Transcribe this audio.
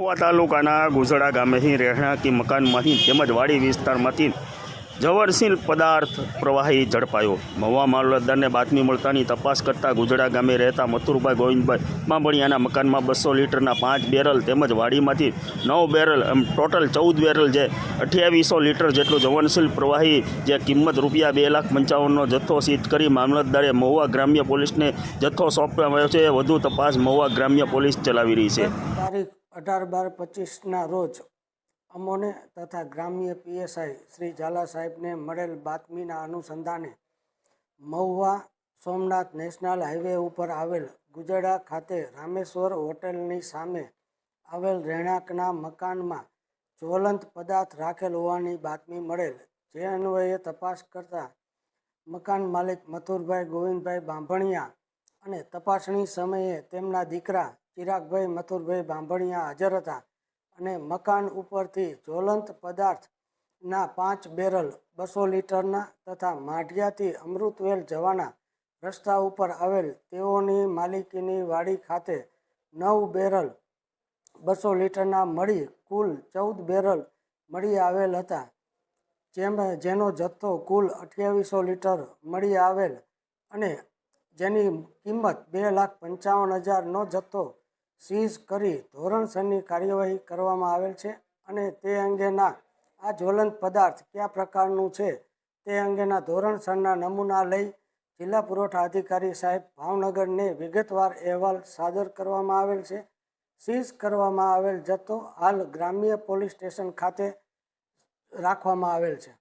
મહુવા તાલુકાના ગુજડા ગામેથી રહેણાંકી મકાનમાંથી તેમજ વાડી વિસ્તારમાંથી જવરશીલ પદાર્થ પ્રવાહી ઝડપાયો. મહુવા મામલતદારને બાતમી મળતાની તપાસ કરતા ગુજડા ગામે રહેતા મથુરભાઈ ગોવિંદભાઈ બાંભણિયાના મકાનમાં બસો લીટરના પાંચ બેરલ તેમજ વાડીમાંથી નવ બેરલ, એમ ટોટલ ચૌદ બેરલ જે અઠ્યાવીસો લીટર જેટલું જવનશીલ પ્રવાહી જે કિંમત રૂપિયા બે લાખ પંચાવનનો જથ્થો સીઝ કરી મામલતદારે મહુવા ગ્રામ્ય પોલીસને જથ્થો સોંપવામાં આવ્યો છે. વધુ તપાસ મહુવા ગ્રામ્ય પોલીસ ચલાવી રહી છે. અઢાર બાર પચીસના રોજ અમોને તથા ગ્રામ્ય પીએસઆઈ શ્રી ઝાલા સાહેબને મળેલ બાતમીના અનુસંધાને મહુવા સોમનાથ નેશનલ હાઈવે ઉપર આવેલ ગુજડા ખાતે રામેશ્વર હોટેલની સામે આવેલ રહેણાંકના મકાનમાં જ્વલંત પદાર્થ રાખેલ હોવાની બાતમી મળેલ. જે અન્વયે તપાસ કરતા મકાન માલિક મથુરભાઈ ગોવિંદભાઈ બાંભણિયા અને તપાસણી સમયે તેમના દીકરા ચિરાગભાઈ મથુરભાઈ બાંભણિયા હાજર હતા અને મકાન ઉપરથી જ્વલંત પદાર્થના પાંચ બેરલ બસો લીટરના તથા માઢિયાથી અમૃતવેલ જવાના રસ્તા ઉપર આવેલ તેઓની માલિકીની વાડી ખાતે નવ બેરલ બસો લીટરના મળી કુલ ચૌદ બેરલ મળી આવેલ હતા. જેમ જેનો જથ્થો કુલ અઠ્યાવીસો લીટર મળી આવેલ અને જેની કિંમત બે લાખ પંચાવન હજારનો જથ્થો સીઝ કરી ધોરણસરની કાર્યવાહી કરવામાં આવેલ છે અને તે અંગેના આ જ્વલંત પદાર્થ કયા પ્રકારનું છે તે અંગેના ધોરણસરના નમૂના લઈ જિલ્લા પુરવઠા અધિકારી સાહેબ ભાવનગરને વિગતવાર અહેવાલ સાદર કરવામાં આવેલ છે. સીઝ કરવામાં આવેલ જથ્થો હાલ ગ્રામ્ય પોલીસ સ્ટેશન ખાતે રાખવામાં આવેલ છે.